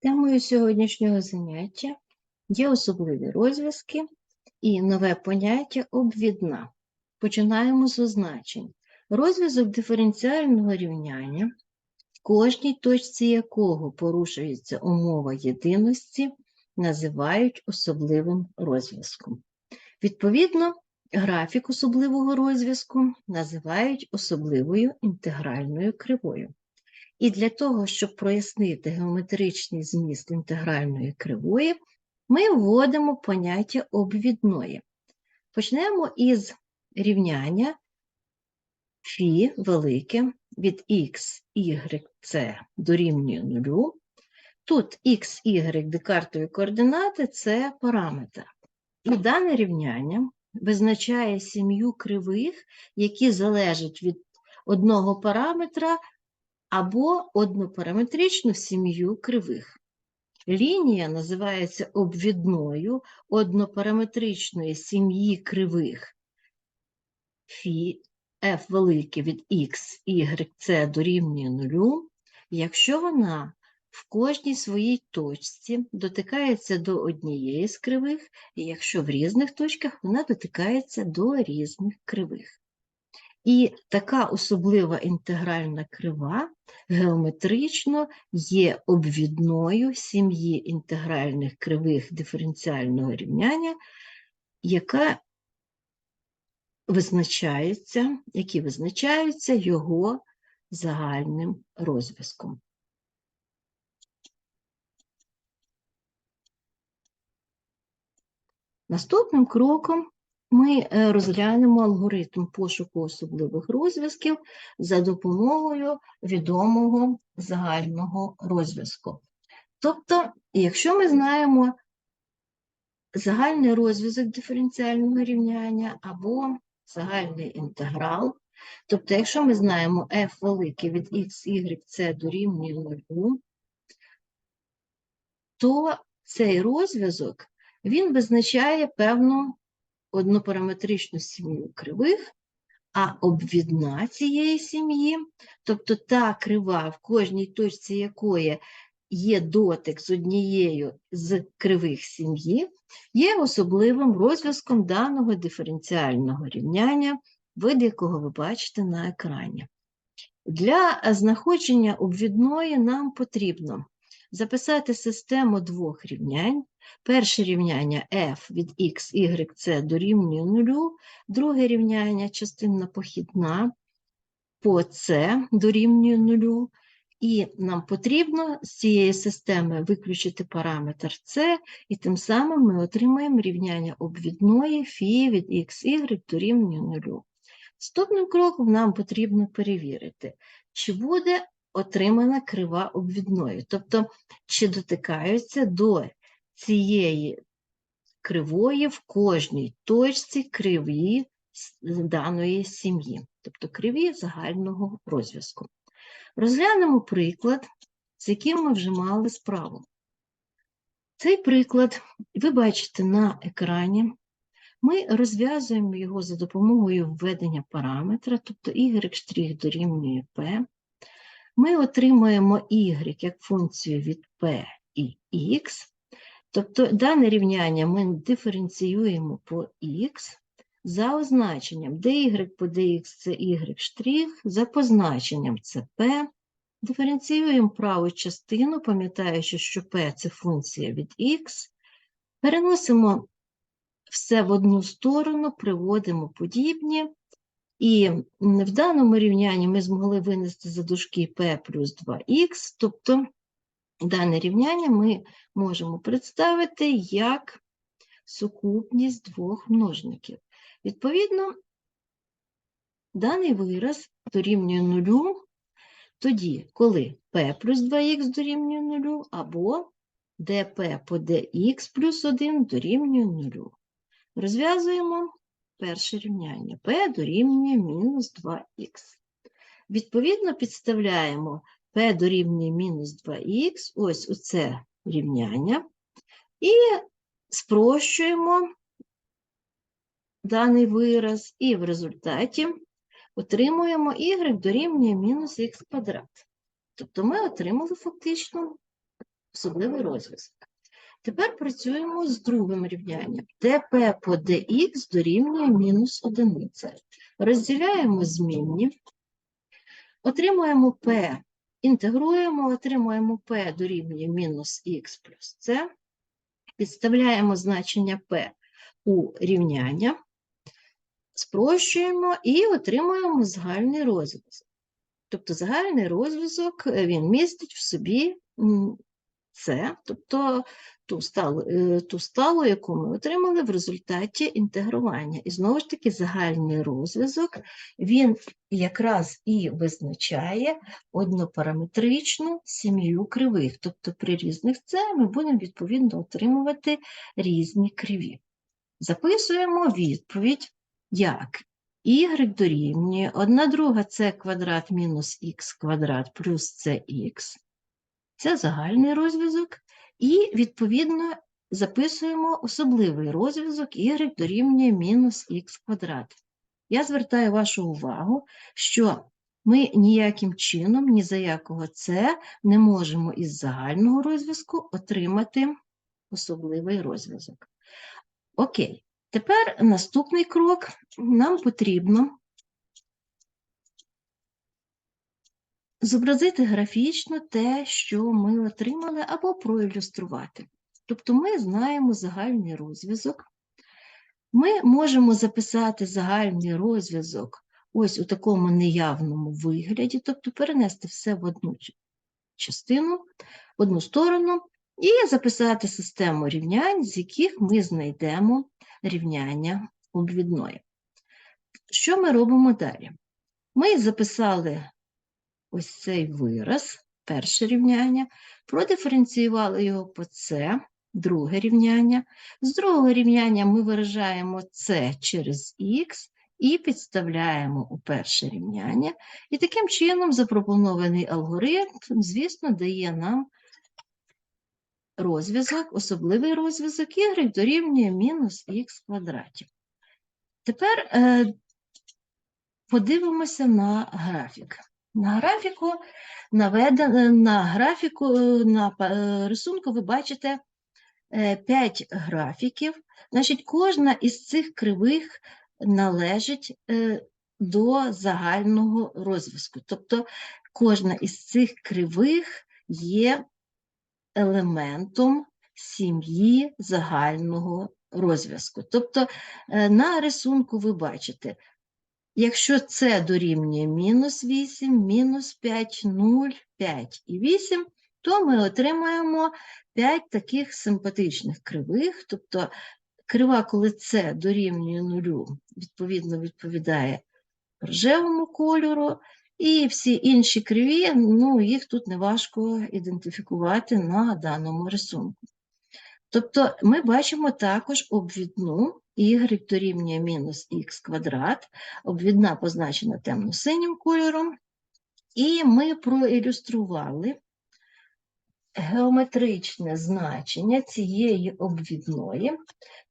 Темою сьогоднішнього заняття є особливі розв'язки і нове поняття обвідна. Починаємо з означень. Розв'язок диференціального рівняння, в кожній точці якого порушується умова єдиності, називають особливим розв'язком. Відповідно, графік особливого розв'язку називають особливою інтегральною кривою. І для того, щоб прояснити геометричний зміст інтегральної кривої, ми вводимо поняття обвідної. Почнемо із рівняння φ велике від x, y, c дорівнює нулю. Тут x, y декартові координати це параметр. І дане рівняння визначає сім'ю кривих, які залежать від одного параметра або однопараметричну сім'ю кривих. Лінія називається обвідною однопараметричної сім'ї кривих фі f велике від x, y, c дорівнює нулю, якщо вона в кожній своїй точці дотикається до однієї з кривих, і якщо в різних точках вона дотикається до різних кривих. І така особлива інтегральна крива геометрично є обвідною сім'ї інтегральних кривих диференціального рівняння, яка визначається, які визначаються його загальним розв'язком. Наступним кроком ми е, розглянемо алгоритм пошуку особливих розв'язків за допомогою відомого загального розв'язку. Тобто, якщо ми знаємо загальний розв'язок диференціального рівняння або загальний інтеграл, тобто, якщо ми знаємо f велике від x, y, c дорівнює 0, то цей розв'язок він визначає певну однопараметричну сім'ю кривих, а обвідна цієї сім'ї, тобто та крива, в кожній точці якої є дотик з однією з кривих сім'ї, є особливим розв'язком даного диференціального рівняння, вид якого ви бачите на екрані. Для знаходження обвідної нам потрібно записати систему двох рівнянь. Перше рівняння f від x, y, c дорівнює нулю, друге рівняння частинна похідна по c дорівнює нулю, і нам потрібно з цієї системи виключити параметр c, і тим самим ми отримаємо рівняння обвідної φ від x, y дорівнює нулю. Наступним кроком нам потрібно перевірити, чи буде отримана крива обвідною, тобто, чи дотикаються до цієї кривої в кожній точці криві даної сім'ї, тобто криві загального розв'язку. Розглянемо приклад, з яким ми вже мали справу. Цей приклад, ви бачите на екрані, ми розв'язуємо його за допомогою введення параметра, тобто y' дорівнює p. Ми отримуємо y як функцію від p і x, Тобто дане рівняння ми диференціюємо по х за означенням dy по dx це y', за позначенням це p. Диференціюємо праву частину, пам'ятаючи, що p це функція від x. Переносимо все в одну сторону, приводимо подібні. І в даному рівнянні ми змогли винести за дужки p плюс 2х, тобто Дане рівняння ми можемо представити як сукупність двох множників. Відповідно, даний вираз дорівнює нулю тоді, коли p плюс 2х дорівнює нулю, або dp по dx плюс 1 дорівнює нулю. Розв'язуємо перше рівняння p дорівнює мінус 2х. Відповідно, підставляємо p дорівнює мінус 2х, ось оце рівняння, і спрощуємо даний вираз, і в результаті отримуємо y дорівнює мінус х квадрат. Тобто ми отримали фактично особливий розв'язок. Тепер працюємо з другим рівнянням. dp по dx дорівнює мінус одиниця. Розділяємо змінні, отримуємо p, інтегруємо, отримуємо p дорівнює мінус х плюс c, підставляємо значення p у рівняння, спрощуємо і отримуємо загальний розв'язок. Тобто загальний розв'язок е, він містить в собі це, тобто ту сталу, е, ту сталу, яку ми отримали в результаті інтегрування. І знову ж таки, загальний розв'язок він якраз і визначає однопараметричну сім'ю кривих. Тобто при різних це ми будемо відповідно отримувати різні криві. Записуємо відповідь як y дорівнює 1 друга c квадрат мінус х квадрат плюс cx. Це загальний розв'язок. І, відповідно, записуємо особливий розв'язок y дорівнює мінус х квадрат. Я звертаю вашу увагу, що ми ніяким чином, ні за якого це не можемо із загального розв'язку отримати особливий розв'язок. Окей, тепер наступний крок. Нам потрібно зобразити графічно те, що ми отримали, або проілюструвати. Тобто ми знаємо загальний розв'язок. Ми можемо записати загальний розв'язок ось у такому неявному вигляді, тобто перенести все в одну частину, в одну сторону, і записати систему рівнянь, з яких ми знайдемо рівняння обвідної. Що ми робимо далі? Ми записали ось цей вираз, перше рівняння, продиференціювали його по С, друге рівняння. З другого рівняння ми виражаємо С через Х і підставляємо у перше рівняння. І таким чином запропонований алгоритм, звісно, дає нам розв'язок, особливий розв'язок y дорівнює мінус х квадраті. Тепер е, подивимося на графік. На графіку наведено, на графіку, на е, рисунку ви бачите 5 е, графіків. Значить, кожна із цих кривих належить е, до загального розв'язку. Тобто кожна із цих кривих є елементом сім'ї загального розв'язку. Тобто на рисунку ви бачите Якщо це дорівнює мінус 8, мінус 5, 0, 5 і 8, то ми отримаємо 5 таких симпатичних кривих, тобто крива, коли це дорівнює нулю, відповідно відповідає рожевому кольору, і всі інші криві, ну, їх тут неважко ідентифікувати на даному рисунку. Тобто ми бачимо також обвідну y дорівнює мінус х квадрат, обвідна позначена темно-синім кольором, і ми проілюстрували геометричне значення цієї обвідної.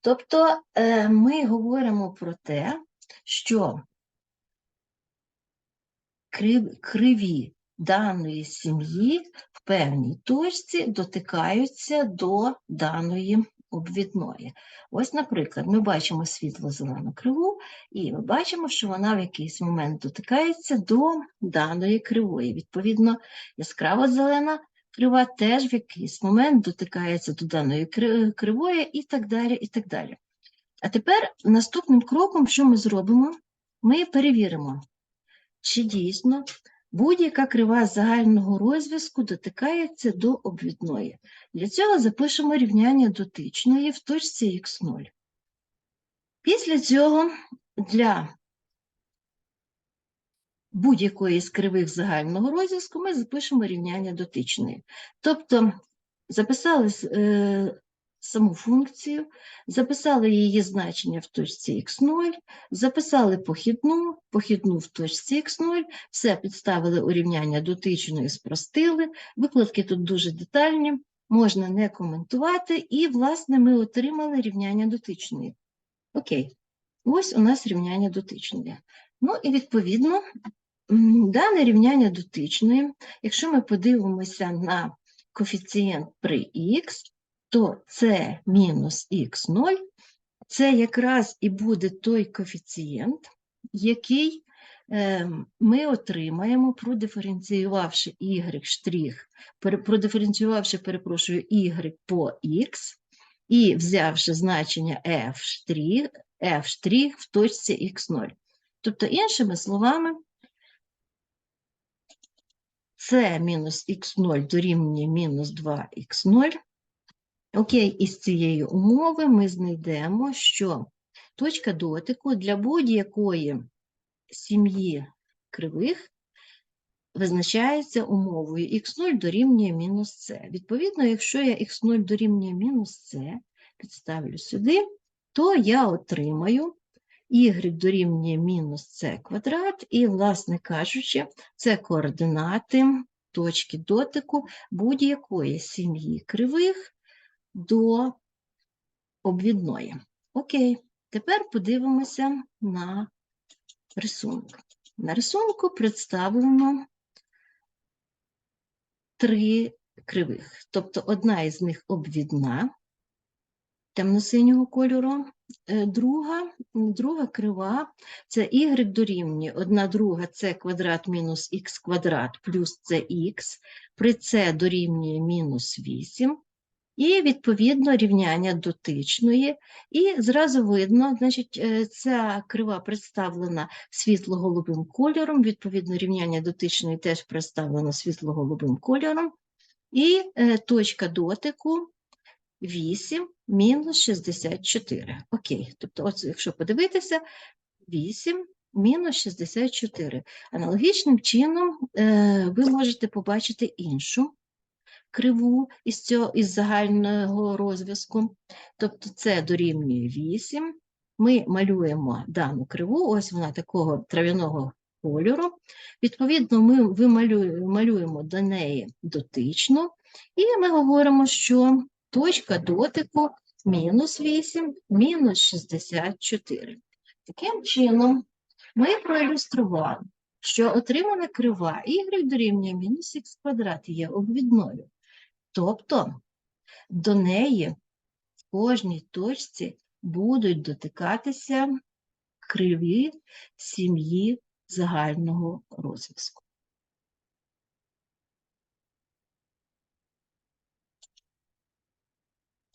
Тобто е, ми говоримо про те, що криві даної сім'ї в певній точці дотикаються до даної обвідної. Ось, наприклад, ми бачимо світло-зелену криву, і ми бачимо, що вона в якийсь момент дотикається до даної кривої. Відповідно, яскраво зелена крива теж в якийсь момент дотикається до даної кривої і так далі. і так далі. А тепер наступним кроком, що ми зробимо? Ми перевіримо, чи дійсно Будь-яка крива загального розв'язку дотикається до обвідної. Для цього запишемо рівняння дотичної в точці х0. Після цього для будь-якої з кривих загального розв'язку ми запишемо рівняння дотичної. Тобто записали е, саму функцію, записали її значення в точці х0, записали похідну, похідну в точці х0, все підставили урівняння дотичної, спростили. Викладки тут дуже детальні, можна не коментувати, і, власне, ми отримали рівняння дотичної. Окей, ось у нас рівняння дотичної. Ну і відповідно. Дане рівняння дотичної, якщо ми подивимося на коефіцієнт при х, то це мінус х0, це якраз і буде той коефіцієнт, який е, ми отримаємо, продиференціювавши y штрих, продиференціювавши, перепрошую, y по x і взявши значення f штрих, f штрих в точці x0. Тобто, іншими словами, c мінус х0 дорівнює мінус 2х0. Окей, із цієї умови ми знайдемо, що точка дотику для будь-якої сім'ї кривих визначається умовою х0 дорівнює мінус c. Відповідно, якщо я х0 дорівнює мінус c, підставлю сюди, то я отримаю y дорівнює мінус c квадрат, і, власне кажучи, це координати точки дотику будь-якої сім'ї кривих до обвідної. Окей, тепер подивимося на рисунок. На рисунку представлено три кривих, тобто одна із них обвідна темно-синього кольору, е, друга, друга крива це y дорівнює 1 друга це квадрат мінус х квадрат плюс cx, при c дорівнює мінус 8, і відповідно рівняння дотичної. І зразу видно, значить, е, ця крива представлена світло-голубим кольором, відповідно, рівняння дотичної теж представлено світло-голубим кольором. І е, точка дотику 8 мінус 64. Окей, тобто, от, якщо подивитися, 8 мінус 64. Аналогічним чином е, ви можете побачити іншу криву із, цього, із загального розв'язку. Тобто це дорівнює 8. Ми малюємо дану криву, ось вона такого трав'яного кольору. Відповідно, ми вималюємо, малюємо до неї дотичну, і ми говоримо, що точка дотику мінус 8, мінус 64. Таким чином, ми проілюстрували, що отримана крива y дорівнює мінус х квадрат є обвідною. Тобто до неї в кожній точці будуть дотикатися криві сім'ї загального розв'язку.